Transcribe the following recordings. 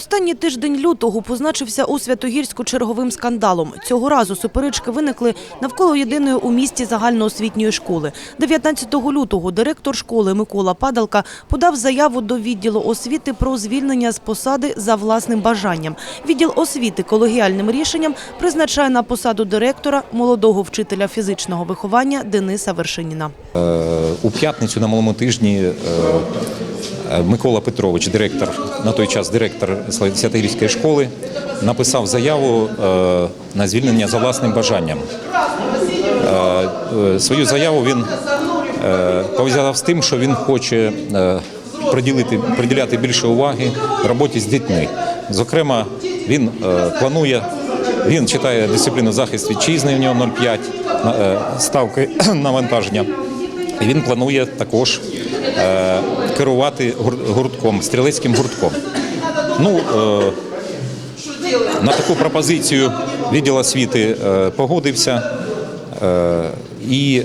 Останній тиждень лютого позначився у Святогірську черговим скандалом. Цього разу суперечки виникли навколо єдиної у місті загальноосвітньої школи. 19 лютого директор школи Микола Падалка подав заяву до відділу освіти про звільнення з посади за власним бажанням. Відділ освіти колегіальним рішенням призначає на посаду директора молодого вчителя фізичного виховання Дениса Вершиніна. У п'ятницю на малому тижні е, е, Микола Петрович, директор на той час директор Святогірської школи, написав заяву е, на звільнення за власним бажанням. Е, е, Свою заяву він пов'язав з тим, що він хоче приділяти більше уваги роботі з дітьми. Зокрема, він планує, він читає дисципліну захист вітчизни, в нього 0,5 е, ставки навантаження. І він планує також керувати гур- гуртком, стрілецьким гуртком. Ну, е, на таку пропозицію відділ освіти е, погодився. Е, і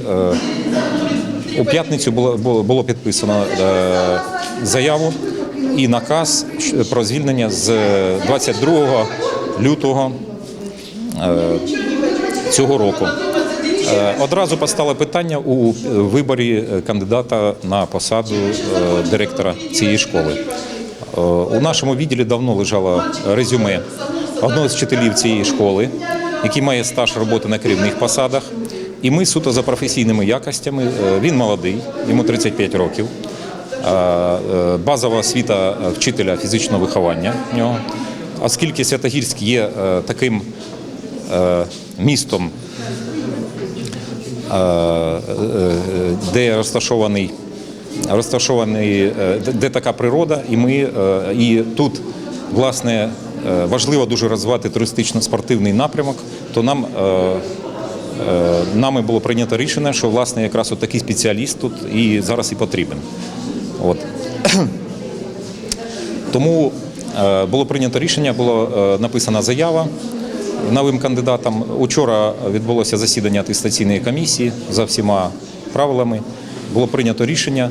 у п'ятницю було, було, підписано заяву і наказ про звільнення з 22 лютого цього року. Одразу постало питання у виборі кандидата на посаду директора цієї школи. Е, У нашому відділі давно лежало резюме одного з вчителів цієї школи, який має стаж роботи на керівних посадах. І ми суто за професійними якостями. е, Він молодий, йому 35 років. Е, Базова освіта вчителя фізичного виховання в нього. Оскільки Святогірськ є таким містом, де розташований, розташований е, де- така природа, і ми е, і тут власне е, важливо дуже розвивати туристично-спортивний напрямок, то нам. Нами було прийнято рішення, що власне якраз от такий спеціаліст тут і зараз і потрібен. От. Тому було прийнято рішення, була написана заява новим кандидатам. Учора відбулося засідання атестаційної комісії за всіма правилами. Було прийнято рішення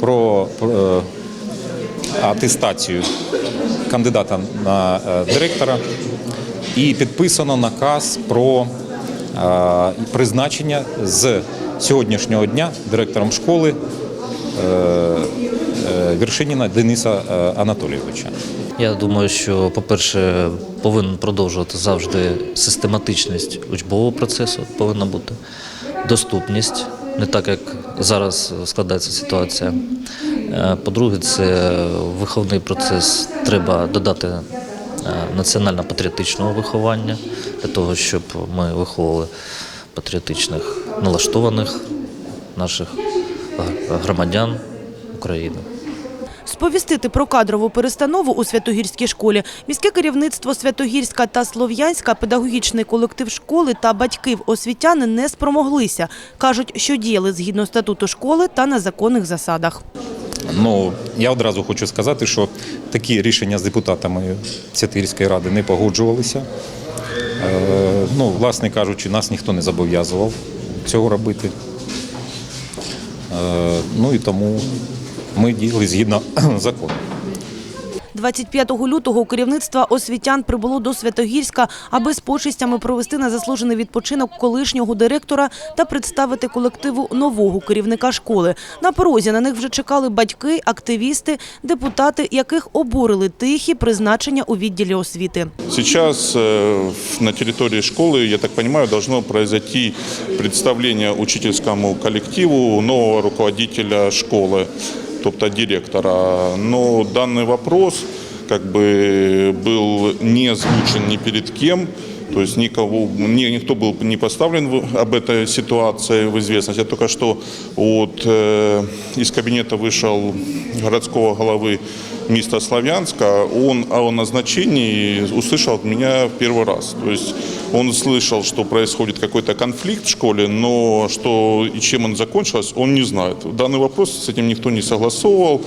про про, е, атестацію кандидата на е, директора і підписано наказ про е, призначення з сьогоднішнього дня директором школи е, е, Вершиніна Дениса е, Анатолійовича. Я думаю, що, по-перше, повинен продовжувати завжди систематичність учбового процесу, повинна бути доступність, не так як зараз складається ситуація. Е, По-друге, це виховний процес. Треба додати е, національно-патріотичного виховання для того, щоб ми виховували патріотичних налаштованих наших громадян України. Сповістити про кадрову перестанову у Святогірській школі міське керівництво Святогірська та Слов'янська, педагогічний колектив школи та батьків освітяни не спромоглися. Кажуть, що діяли згідно статуту школи та на законних засадах. Ну я одразу хочу сказати, що такі рішення з депутатами Святогірської ради не погоджувалися. Е, ну, власне кажучи, нас ніхто не зобов'язував цього робити. Е, ну і тому ми діяли згідно закону. 25 лютого керівництво освітян прибуло до Святогірська, аби з почистями провести на заслужений відпочинок колишнього директора та представити колективу нового керівника школи. На порозі на них вже чекали батьки, активісти, депутати, яких обурили тихі призначення у відділі освіти. Сейчас э, в- на территории школы, я так понимаю, должно произойти представление учительскому коллективу нового руководителя школы, тобто директора. Но данный вопрос как бы был не озвучен ни перед кем, то есть никого, ни, никто был не поставлен в- об этой ситуации в известность. Я только что от, э, из кабинета вышел городского головы места Славянска. Он о назначении услышал от меня в первый раз. То есть он слышал, что происходит какой-то конфликт в школе, но что и чем он закончился, он не знает. Данный вопрос с этим никто не согласовывал.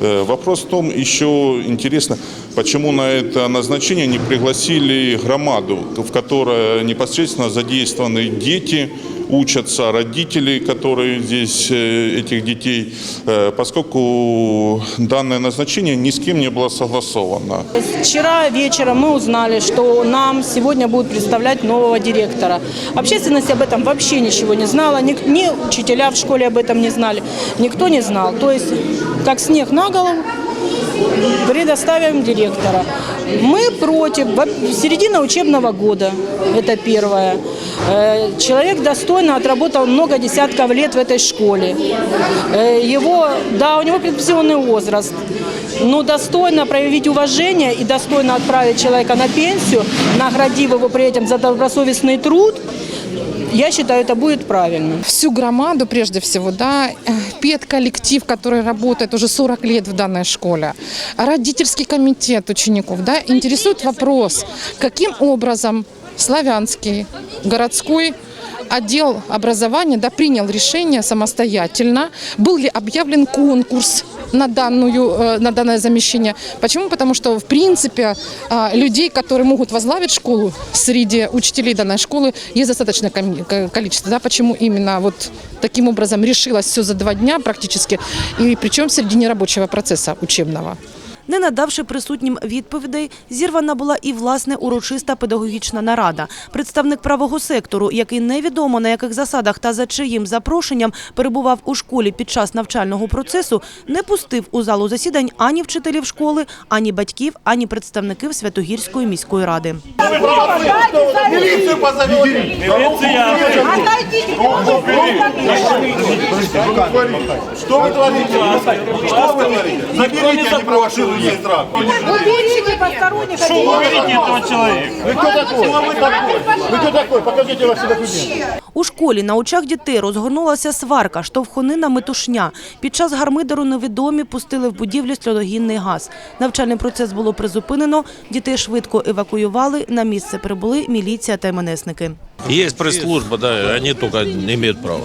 Э, Вопрос в том, еще интересно, почему на это назначение не пригласили громаду, в которой непосредственно задействованы дети, учатся родители, которые здесь э, этих детей, э, поскольку данное назначение ни с кем не было согласовано. Вчера вечером мы узнали, что нам сегодня будут представлять нового директора. Общественность об этом вообще ничего не знала, ни, ни учителя в школе об этом не знали, никто не знал. То есть, как снег на голову, предоставим директора. Мы против. Середина учебного года, это первое. Э, Человек достойно отработал много десятков лет в этой школе. Э, Его, да, у него пенсионный возраст. Но достойно проявить уважение и достойно отправить человека на пенсию, наградив его при этом за добросовестный труд, я считаю, это будет правильно. всю громаду, прежде всего, да, э, педколлектив, который работает уже 40 лет в данной школе, родительский комитет учеников, да, интересует вопрос, каким образом славянский городской отдел образования да, принял решение самостоятельно, был ли объявлен конкурс на, данную, э, на данное замещение. Почему? Потому что, в принципе, а, людей, которые могут возглавить школу среди учителей данной школы, есть достаточное коми- ко- количество. Да? Почему именно вот таким образом решилось все за два дня практически, и причем в середине рабочего процесса учебного. Не надавши присутнім відповідей, зірвана була і власне урочиста педагогічна нарада. Представник правого сектору, який невідомо на яких засадах та за чиїм запрошенням перебував у школі під час навчального процесу, не пустив у залу засідань ані вчителів школи, ані батьків, ані представників Святогірської міської ради. Что вы творите? Что вы творите? Заберите, а не провоцируйте страх. Уберите посторонних Уберите этого человека. Вы кто такой? Вы такой? Вы кто такой? Покажите ваши документы. У школі на очах дітей розгорнулася сварка, штовхонина метушня. Під час гармидеру невідомі пустили в будівлю сльодогінний газ. Навчальний процес було призупинено, дітей швидко евакуювали, на місце прибули міліція та МНСники. Есть пресс-служба, да, они только не имеют права.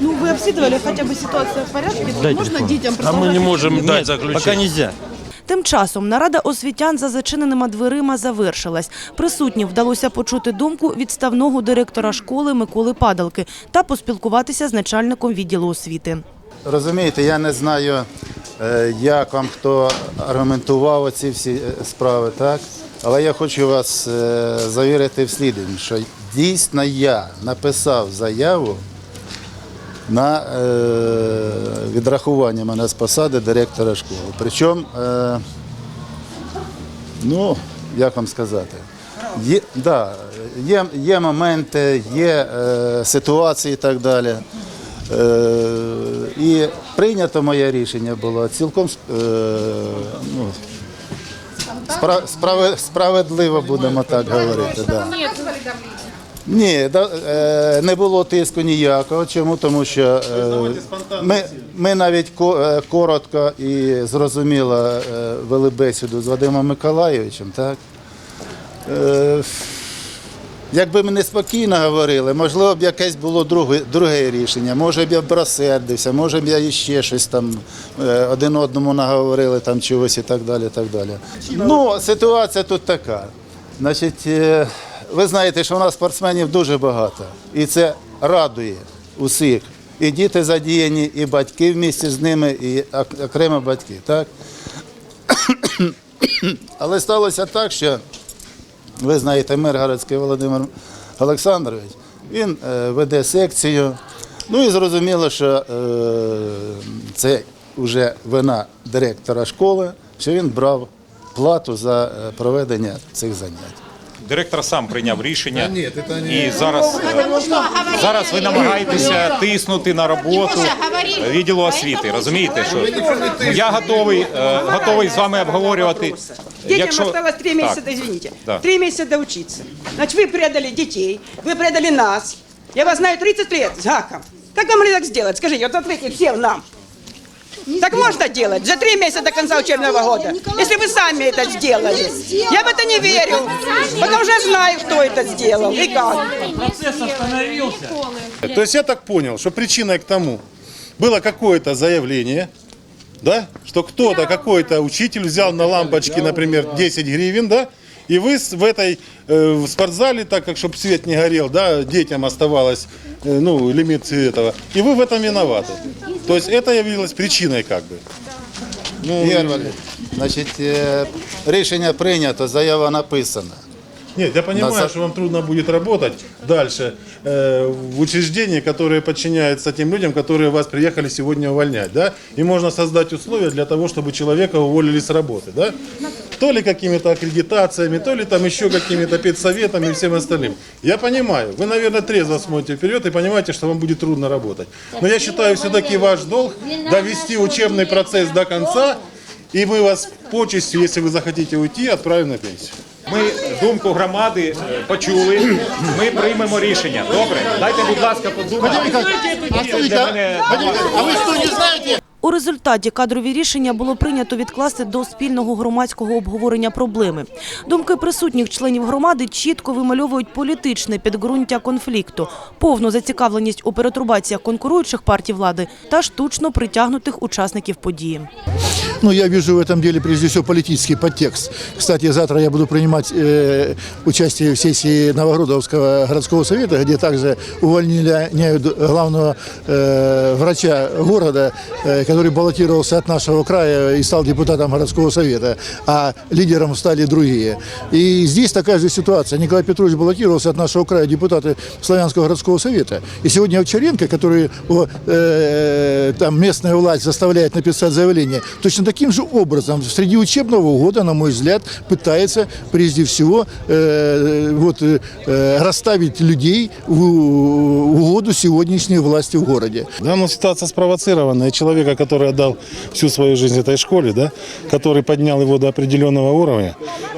Ну, ви обслідували хоча б ситуацію в порядку? Можна дітям А мы не можем дать заключение. Пока нельзя. Тим часом нарада освітян за зачиненими дверима завершилась. Присутнім вдалося почути думку відставного директора школи Миколи Падалки та поспілкуватися з начальником відділу освіти. Розумієте, я не знаю, е, як вам хто аргументував ці всі е, справи, так? Але я хочу вас е, завірити в слідному, що дійсно я написав заяву на е, відрахування мене з посади директора школи. Причому, е, ну, як вам сказати, є, да, є, є моменти, є е, ситуації і так далі. Е, і прийнято моє рішення було цілком е, ну, спра- справедливо, будемо так говорити. Да. Ні, да, е, не було тиску ніякого. Чому? Тому що е, ми, ми навіть ко- е, коротко і зрозуміло е, вели бесіду з Вадимом Миколайовичем, так? Е, Якби ми не спокійно говорили, можливо б якесь було друге, друге рішення. Може б я б розсердився, може б я іще щось там е, один одному наговорили там чогось і так далі. так далі. Ну, ситуація тут така. Значить, е, ви знаєте, що у нас спортсменів дуже багато. І це радує усіх. І діти задіяні, і батьки в місті з ними, і окремо батьки. Так? Але сталося так, що ви знаєте, Миргородський Володимир Олександрович, він е, веде секцію. Ну і зрозуміло, що е, це вже вина директора школи, що він брав плату за е, проведення цих занять. Директор сам прийняв рішення. І зараз, е, зараз ви намагаєтеся тиснути на роботу відділу освіти. Розумієте, що я готовий, е, готовий з вами обговорювати. Детям осталось три Так. месяца, извините, Да. три месяца доучиться. Значит, вы предали детей, вы предали нас. Я вас знаю 30 лет с гаком. Как вы могли так сделать? Скажите, вот ответьте всем нам. Так можно делать. За три месяца до конца учебного года, если вы сами это сделали. Я в это не верю, потому что знаю, кто это сделал. И как. То есть я так понял, что причиной к тому было какое-то заявление, да, что кто-то, какой-то учитель взял на лампочки, например, 10 гривен, да, И вы с- в этой э, в спортзале, так как чтобы свет не горел, да, детям оставалось э, ну, лимит этого. И вы в этом виноваты. То есть это явилось причиной как бы. Ну, Ігор Валерійович, значить, е, рішення прийнято, заява написана. Нет, я понимаю, На за- что вам трудно будет работать дальше э, в учреждении, которые подчиняются тем людям, которые вас приехали сегодня увольнять, да? И можно создать условия для того, чтобы человека уволили с работы, да? То ли какими-то аккредитациями, то ли там еще какими-то педсоветами и всем остальным. Я понимаю, вы, наверное, трезво смотрите вперед и понимаете, что вам будет трудно работать. Но я считаю, все-таки ваш долг довести учебный процесс до конца, и мы вас почестью, если вы захотите уйти, отправим на пенсию. Ми думку громади е, почули. Ми приймемо рішення. Добре, дайте, будь ласка, подумати. Для мене А ви що, не знаєте? У результаті кадрові рішення було прийнято відкласти до спільного громадського обговорення проблеми. Думки присутніх членів громади чітко вимальовують політичне підґрунтя конфлікту, повну зацікавленість у перетрубаціях конкуруючих партій влади та штучно притягнутих учасників події. Ну, я вижу в этом деле прежде всего политический подтекст. Кстати, завтра я буду принимать э, участие в сессии Новогрудовского городского совета, где также увольняют главного э, врача города, э, который баллотировался от нашего края и стал депутатом городского совета, а лидером стали другие. И здесь такая же ситуация. Николай Петрович баллотировался от нашего края депутата Славянского городского совета. И сегодня Овчаренко, который э, там местная власть заставляет написать заявление, точно таким же образом среди учебного года, на мой взгляд, пытается прежде всего э, вот, э, расставить людей в угоду сегодняшней власти в городе. Данная ситуация спровоцирована и человека, который отдал всю свою жизнь этой школе, да, который поднял его до определенного уровня,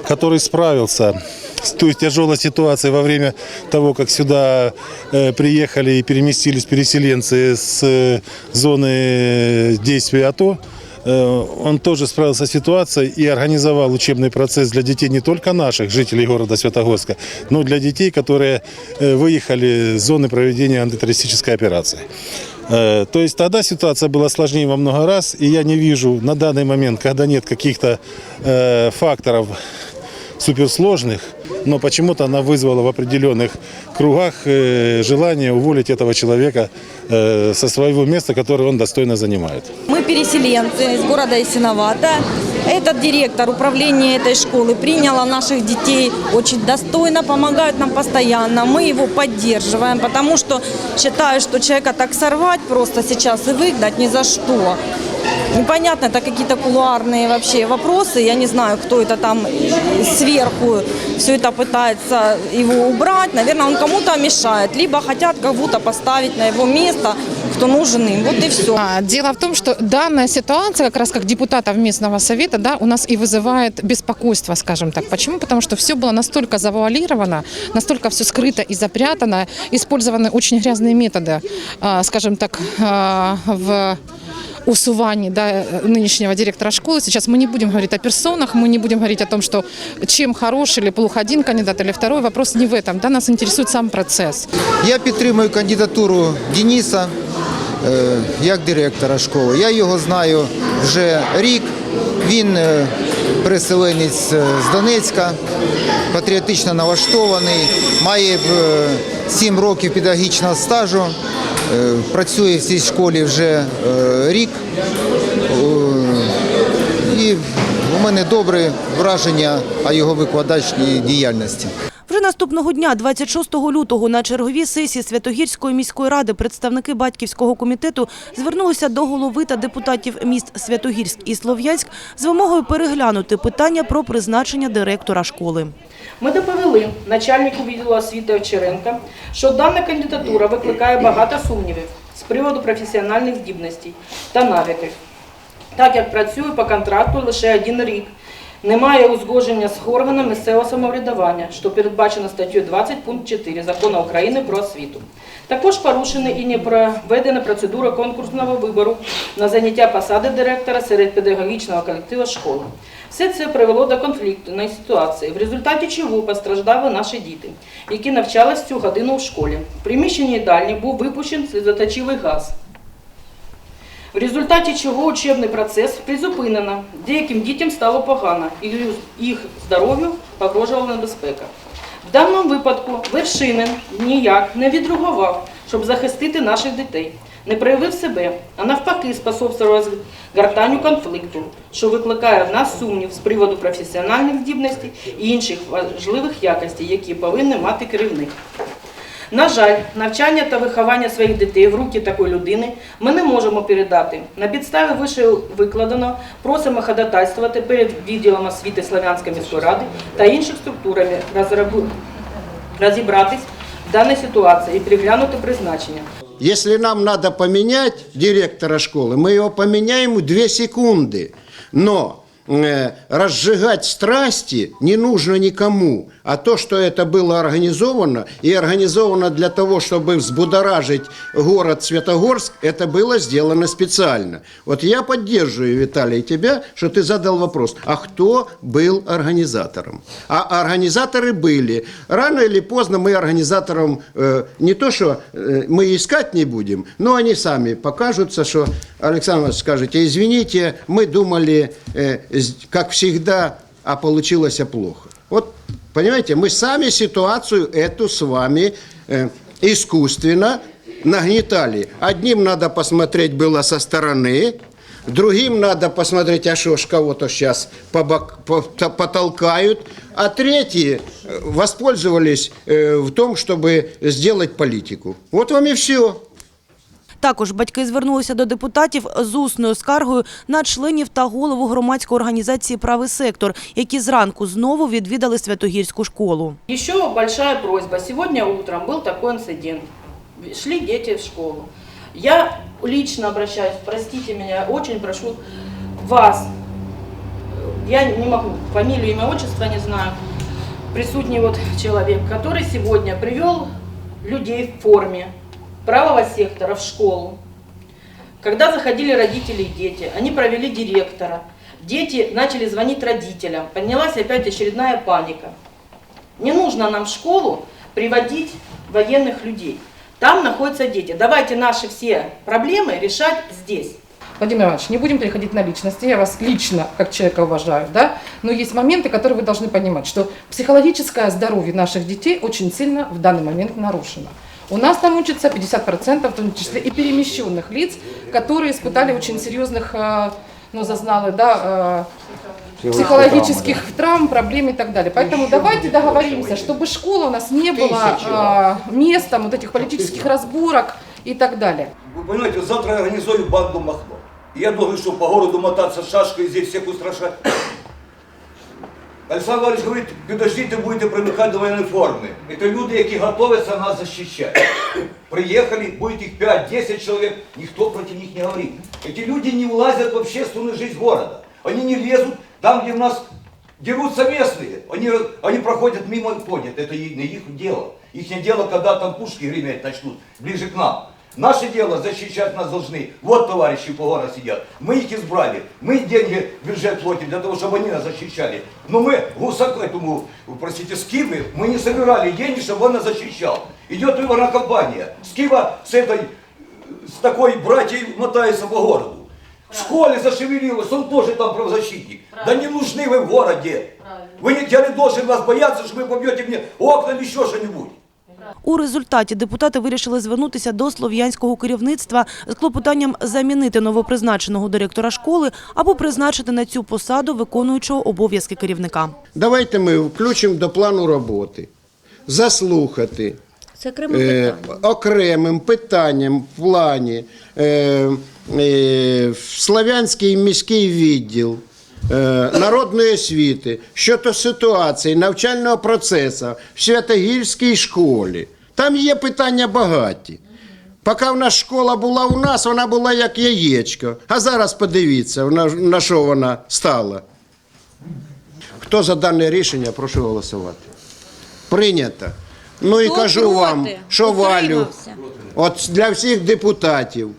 который справился с той тяжелой ситуацией во время того, как сюда э, приехали и переместились переселенцы с э, зоны действия АТО. Э, Он тоже справился с ситуацией и организовал учебный процесс для детей не только наших, жителей города Святогорска, но и для детей, которые выехали с зоны проведения антитеррористической операции. Э, То есть тогда ситуация была сложнее во много раз, и я не вижу на данный момент, когда нет каких-то э, факторов суперсложных, но почему-то она вызвала в определенных кругах э, желание уволить этого человека э, со своего места, которое он достойно занимает. Мы переселенцы из города Исиновата. Этот директор управления этой школы приняла наших детей очень достойно, помогают нам постоянно. Мы его поддерживаем, потому что считаю, что человека так сорвать просто сейчас и выгнать ни за что. Непонятно, это какие-то кулуарные вообще вопросы. Я не знаю, кто это там сверху все это пытается его убрать. Наверное, он кому-то мешает. Либо хотят кого-то поставить на его место, кто нужен им. Вот и все. А, Дело в том, что данная ситуация, как раз как депутатов местного совета, да, у нас и вызывает беспокойство, скажем так. Почему? Потому что все было настолько завуалировано, настолько все скрыто и запрятано, использованы очень грязные методы, а, скажем так, а, в усувании да, нынешнего директора школы. Сейчас мы не будем говорить о персонах, мы не будем говорить о том, что чем хорош или плох один кандидат или второй. Вопрос не в этом. Да, нас интересует сам процесс. Я підтримую кандидатуру Дениса е, як директора школи. Я його знаю вже рік. Він е, переселенець е, з Донецька, патріотично налаштований, має е, 7 років педагогічного стажу, е, працює в цій школі вже е, рік. Е, І у мене добре враження о його викладацькій діяльності. Наступного дня, 26 лютого, на черговій сесії Святогірської міської ради представники батьківського комітету звернулися до голови та депутатів міст Святогірськ і Слов'янськ з вимогою переглянути питання про призначення директора школи. Ми доповіли начальнику відділу освіти Овчаренка, що дана кандидатура викликає багато сумнівів з приводу професіональних здібностей та навиків. Так як працює по контракту лише один рік, немає узгодження з органом місцевого самоврядування, що передбачено статтею 20 пункт 4 Закону України про освіту. Також порушена і не проведена процедура конкурсного вибору на заняття посади директора серед педагогічного колективу школи. Все це привело до конфліктної ситуації, в результаті чого постраждали наші діти, які навчались цю годину в школі. В приміщенні їдальні був випущений сльозоточивий газ. В результаті чого учебний процес призупинено. Деяким дітям стало погано, і їх здоров'ю погрожувала небезпека. В даному випадку Вершинин ніяк не відреагував, щоб захистити наших дітей. Не проявив себе, а навпаки способствував розгортанню конфлікту, що викликає в нас сумнів з приводу професіональних здібностей і інших важливих якостей, які повинен мати керівник. На жаль, навчання та виховання своїх дітей в руки такої людини ми не можемо передати. На підставі вище викладено просимо ходатайствувати перед відділом освіти Слов'янської міської ради та інших структурами розробу- розібратись в даній ситуації і переглянути призначення. Если нам надо поменять директора школы, мы его поменяем в две секунды. Но э, разжигать страсти не нужно никому. А то, что это было организовано, и организовано для того, чтобы взбудоражить город Светогорск, это было сделано специально. Вот я поддерживаю, Виталий, тебя, что ты задал вопрос, а кто был организатором? А организаторы были. Рано или поздно мы организаторам э, не то, что э, мы искать не будем, но они сами покажутся, что Александр Иванович скажете, извините, мы думали, э, как всегда, а получилось плохо. Вот, понимаете, мы сами ситуацию эту с вами э, искусственно нагнетали. Одним надо посмотреть было со стороны, другим надо посмотреть, а что ж кого-то сейчас потолкают, а третьи э, воспользовались э, в том, чтобы сделать политику. Вот вам и все. Також батьки звернулися до депутатів з усною скаргою на членів та голову громадської організації «Правий сектор», які зранку знову відвідали Святогірську школу. Еще большая просьба. Сегодня утром был такой инцидент. Шли дети в школу. Я лично обращаюсь, простите меня, очень прошу вас, я не могу, фамилию, имя, отчество не знаю, присутний вот человек, который сегодня привел людей в форме правого сектора в школу. Когда заходили родители и дети, они провели директора. Дети начали звонить родителям. Поднялась опять очередная паника. Не нужно нам в школу приводить военных людей. Там находятся дети. Давайте наши все проблемы решать здесь. Владимир Иванович, не будем переходить на личности, я вас лично как человека уважаю, да, но есть моменты, которые вы должны понимать, что психологическое здоровье наших детей очень сильно в данный момент нарушено. У нас там учатся 50%, в том числе и перемещенных лиц, которые испытали очень серьезных, э, ну, зазнали, да, э, психологических травм, проблем и так далее. Поэтому давайте договоримся, чтобы школа у нас не была э, местом вот этих политических разборок и так далее. Вы понимаете, завтра я организую банду Махно. Я должен что, по городу мотаться с шашкой и здесь всех устрашать? Александр Иванович говорит, подождите, будете примыкать до военной формы. Это люди, які готовятся нас защищать. Приехали, будет их 5-10 человек, никто против них не говорит. Эти люди не влазят в общественную жизнь города. Они не лезут там, где у нас дерутся местные. Они, они проходят мимо и ходят. Это и- не их дело. Их не дело, когда там пушки греметь начнут ближе к нам. Наше дело защищать нас должны. Вот товарищи по городу сидят. Мы их избрали. Мы деньги в бюджет платим для того, чтобы они нас защищали. Но мы гусаку этому, простите, Скивы, мы не собирали деньги, чтобы он нас защищал. Идет выборная кампания. Скива с этой, с такой братьей мотается по городу. В школе зашевелилось, он тоже там правозащитник. Да не нужны вы в городе. Вы не, я не должен вас бояться, что вы побьете мне окна или еще что-нибудь. У результаті депутати вирішили звернутися до слов'янського керівництва з клопотанням замінити новопризначеного директора школи або призначити на цю посаду виконуючого обов'язки керівника. Давайте ми включимо до плану роботи, заслухати. Це окреме е, питання. окремим питанням в плані е, е, в Славянський міський відділ е, народної освіти щодо ситуації навчального процесу в Святогірській школі. Там є питання багаті. Поки в нас школа була у нас, вона була як яєчко. А зараз подивіться, на, на що вона стала. Хто за дане рішення, прошу голосувати. Прийнято. Ну і Хто кажу проти? вам, що Валю, от для всіх депутатів,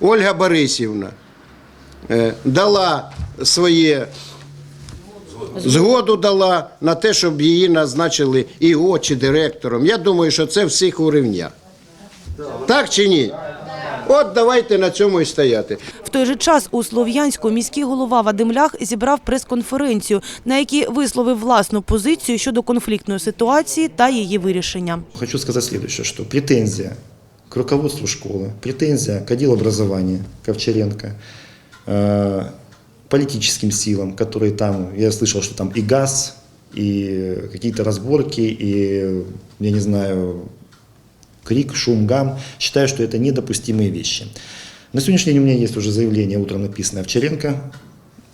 Ольга Борисівна е, дала своє згоду дала на те, щоб її назначили ІО чи директором. Я думаю, що це всіх урівня. Так чи ні? от давайте на цьому і стояти. В той же час у Слов'янську міський голова Вадим Лях зібрав прес-конференцію, на якій висловив власну позицію щодо конфліктної ситуації та її вирішення. Хочу сказать следующее, что претензия к руководству школы, претензия к отделу образования Ковчаренко, э, политическим силам, которые там, я слышал, что там и газ, и какие-то разборки, и, я не знаю, крик, шум, гам. Считаю, что это недопустимые вещи. На сегодняшний день у меня есть уже заявление, утром написанное Овчаренко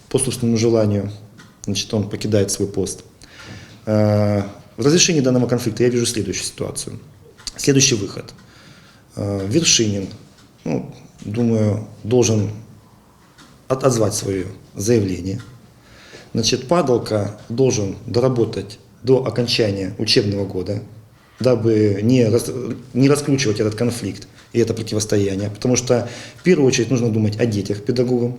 по собственному желанию. Значит, он покидает свой пост. Э, В разрешении данного конфликта я вижу следующую ситуацию. Следующий выход. Э, Вершинин, ну, думаю, должен отозвать свое заявление. Значит, Падалка должен доработать до окончания учебного года, дабы не, рас- не раскручивать этот конфликт и это противостояние. Потому что в первую очередь нужно думать о детях педагогам,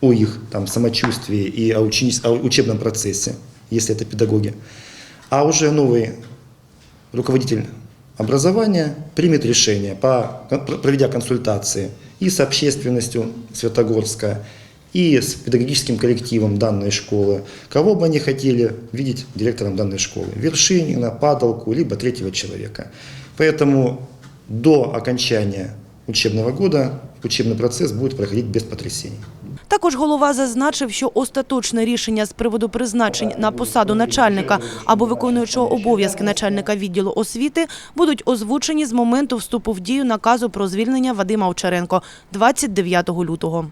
о их там, самочувствии и о, учени- о учебном процессе, если это педагоги. А уже новый руководитель образования примет решение, по, проведя консультации и с общественностью Светогорска, и с педагогическим коллективом данной школы, кого бы они хотели видеть директором данной школы. Вершинина, Падалку, либо третьего человека. Поэтому до окончания учебного года учебный процесс будет проходить без потрясений. Також голова зазначив, що остаточне рішення з приводу призначень на посаду начальника або виконуючого обов'язки начальника відділу освіти будуть озвучені з моменту вступу в дію наказу про звільнення Вадима Овчаренко 29 лютого.